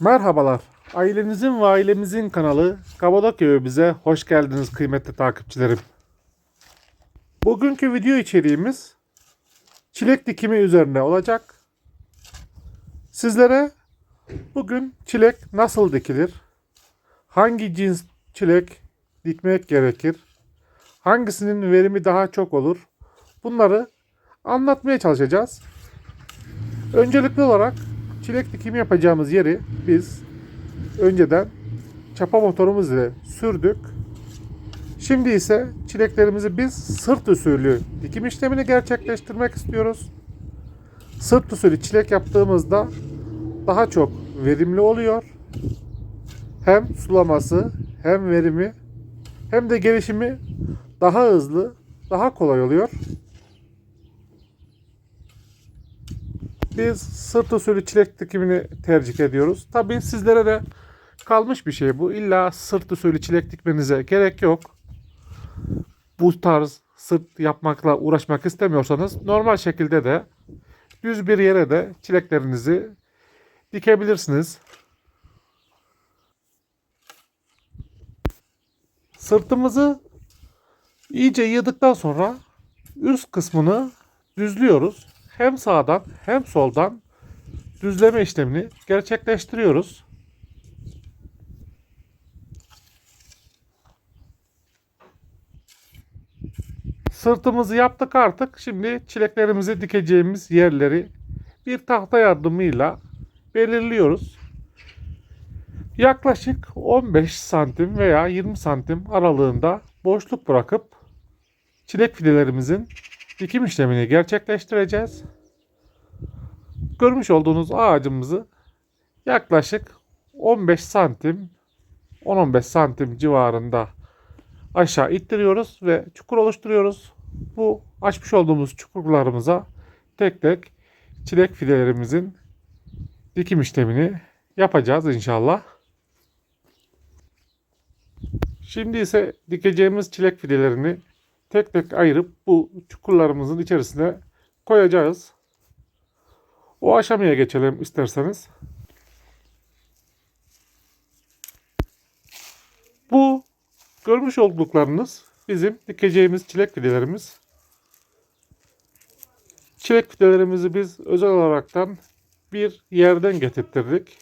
Merhabalar. Ailenizin ve ailemizin kanalı Kapadokya bize hoş geldiniz kıymetli takipçilerim. Bugünkü video içeriğimiz çilek dikimi üzerine olacak. Sizlere bugün çilek nasıl dikilir? Hangi cins çilek dikmek gerekir? Hangisinin verimi daha çok olur? Bunları anlatmaya çalışacağız. Öncelikli olarak çilek dikimi yapacağımız yeri biz önceden çapa motorumuz ile sürdük. Şimdi ise çileklerimizi biz sırt usulü dikim işlemini gerçekleştirmek istiyoruz. Sırt usulü çilek yaptığımızda daha çok verimli oluyor. Hem sulaması hem verimi hem de gelişimi daha hızlı, daha kolay oluyor. Biz sırt usulü çilek dikimini tercih ediyoruz. Tabii sizlere de kalmış bir şey bu. İlla sırt usulü çilek dikmenize gerek yok. Bu tarz sırt yapmakla uğraşmak istemiyorsanız normal şekilde de düz bir yere de çileklerinizi dikebilirsiniz. Sırtımızı iyice yığdıktan sonra üst kısmını düzlüyoruz. Hem sağdan hem soldan düzleme işlemini gerçekleştiriyoruz. Sırtımızı yaptık artık. Şimdi çileklerimizi dikeceğimiz yerleri bir tahta yardımıyla belirliyoruz. Yaklaşık 15 santim veya 20 santim aralığında boşluk bırakıp çilek fidelerimizin dikim işlemini gerçekleştireceğiz. Görmüş olduğunuz ağacımızı yaklaşık 15 santim 10-15 santim civarında aşağı ittiriyoruz ve çukur oluşturuyoruz. Bu açmış olduğumuz çukurlarımıza tek tek çilek fidelerimizin dikim işlemini yapacağız inşallah. Şimdi ise dikeceğimiz çilek fidelerini tek tek ayırıp bu çukurlarımızın içerisine koyacağız. O aşamaya geçelim isterseniz. Bu görmüş olduklarınız bizim dikeceğimiz çilek fidelerimiz. Çilek fidelerimizi biz özel olaraktan bir yerden getirttirdik.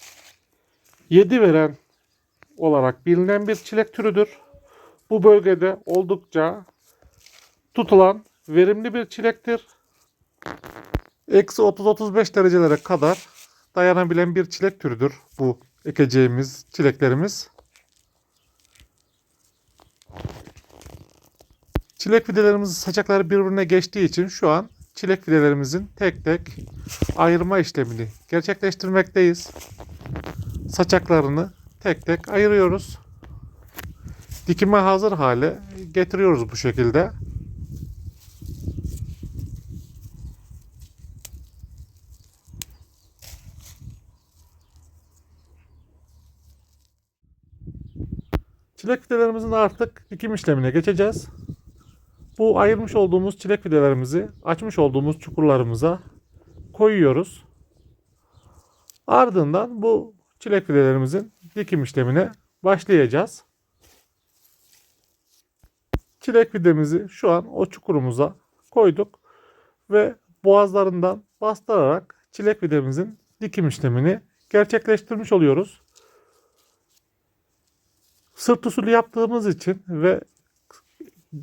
7 veren olarak bilinen bir çilek türüdür. Bu bölgede oldukça tutulan verimli bir çilektir. Eksi 30-35 derecelere kadar dayanabilen bir çilek türüdür bu ekeceğimiz çileklerimiz. Çilek fidelerimiz saçakları birbirine geçtiği için şu an çilek fidelerimizin tek tek ayırma işlemini gerçekleştirmekteyiz. Saçaklarını tek tek ayırıyoruz. Dikime hazır hale getiriyoruz bu şekilde. Çilek fidelerimizin artık dikim işlemine geçeceğiz. Bu ayırmış olduğumuz çilek fidelerimizi açmış olduğumuz çukurlarımıza koyuyoruz. Ardından bu çilek fidelerimizin dikim işlemine başlayacağız. Çilek fidemizi şu an o çukurumuza koyduk ve boğazlarından bastırarak çilek fidemizin dikim işlemini gerçekleştirmiş oluyoruz. Sırt usulü yaptığımız için ve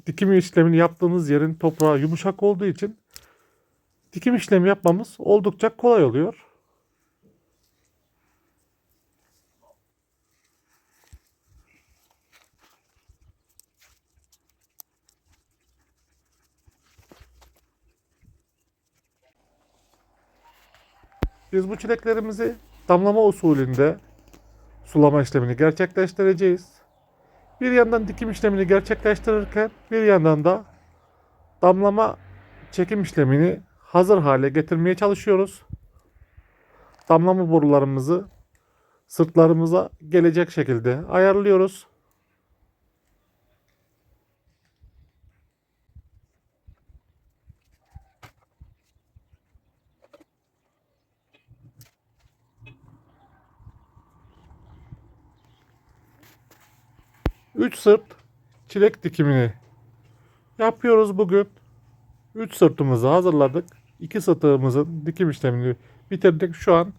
dikim işlemini yaptığımız yerin toprağı yumuşak olduğu için dikim işlemi yapmamız oldukça kolay oluyor. Biz bu çileklerimizi damlama usulünde sulama işlemini gerçekleştireceğiz. Bir yandan dikim işlemini gerçekleştirirken bir yandan da damlama çekim işlemini hazır hale getirmeye çalışıyoruz. Damlama borularımızı sırtlarımıza gelecek şekilde ayarlıyoruz. 3 sırt çilek dikimini yapıyoruz bugün. 3 sırtımızı hazırladık. 2 sırtımızın dikim işlemini bitirdik. Şu an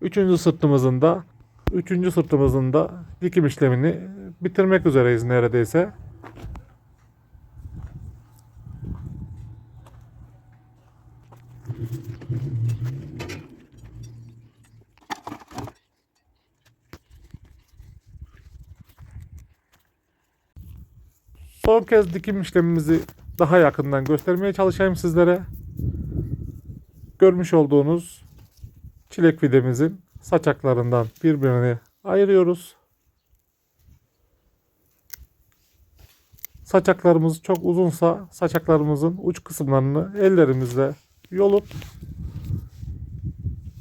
3. sırtımızın da 3. sırtımızın da dikim işlemini bitirmek üzereyiz neredeyse. Son kez dikim işlemimizi daha yakından göstermeye çalışayım sizlere. Görmüş olduğunuz çilek fidemizin saçaklarından birbirini ayırıyoruz. Saçaklarımız çok uzunsa saçaklarımızın uç kısımlarını ellerimizle yolup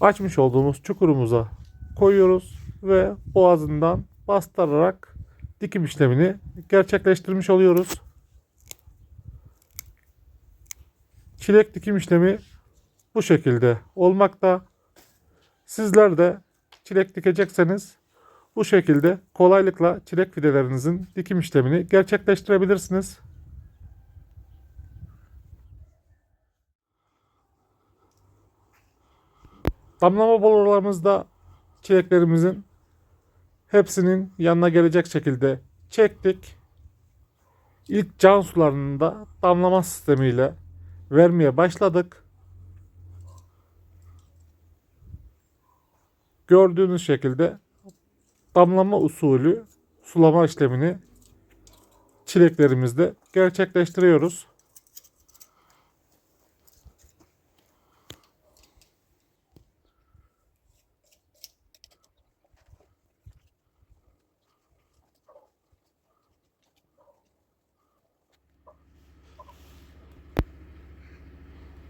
açmış olduğumuz çukurumuza koyuyoruz ve boğazından bastırarak dikim işlemini gerçekleştirmiş oluyoruz. Çilek dikim işlemi bu şekilde olmakta. Sizler de çilek dikecekseniz bu şekilde kolaylıkla çilek fidelerinizin dikim işlemini gerçekleştirebilirsiniz. Damlama borularımızda çileklerimizin hepsinin yanına gelecek şekilde çektik. İlk can sularını da damlama sistemiyle vermeye başladık. Gördüğünüz şekilde damlama usulü sulama işlemini çileklerimizde gerçekleştiriyoruz.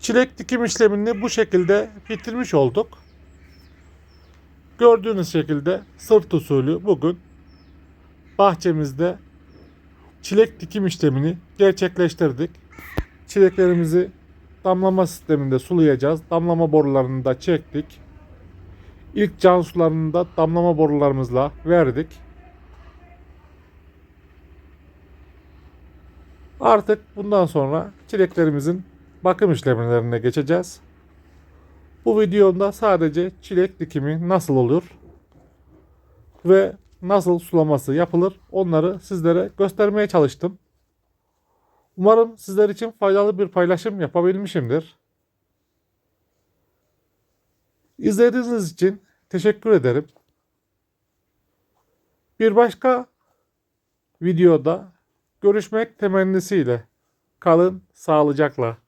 Çilek dikim işlemini bu şekilde bitirmiş olduk. Gördüğünüz şekilde sırt usulü bugün bahçemizde çilek dikim işlemini gerçekleştirdik. Çileklerimizi damlama sisteminde sulayacağız. Damlama borularını da çektik. İlk can sularını da damlama borularımızla verdik. Artık bundan sonra çileklerimizin bakım işlemlerine geçeceğiz. Bu videomda sadece çilek dikimi nasıl olur ve nasıl sulaması yapılır onları sizlere göstermeye çalıştım. Umarım sizler için faydalı bir paylaşım yapabilmişimdir. İzlediğiniz için teşekkür ederim. Bir başka videoda görüşmek temennisiyle kalın sağlıcakla.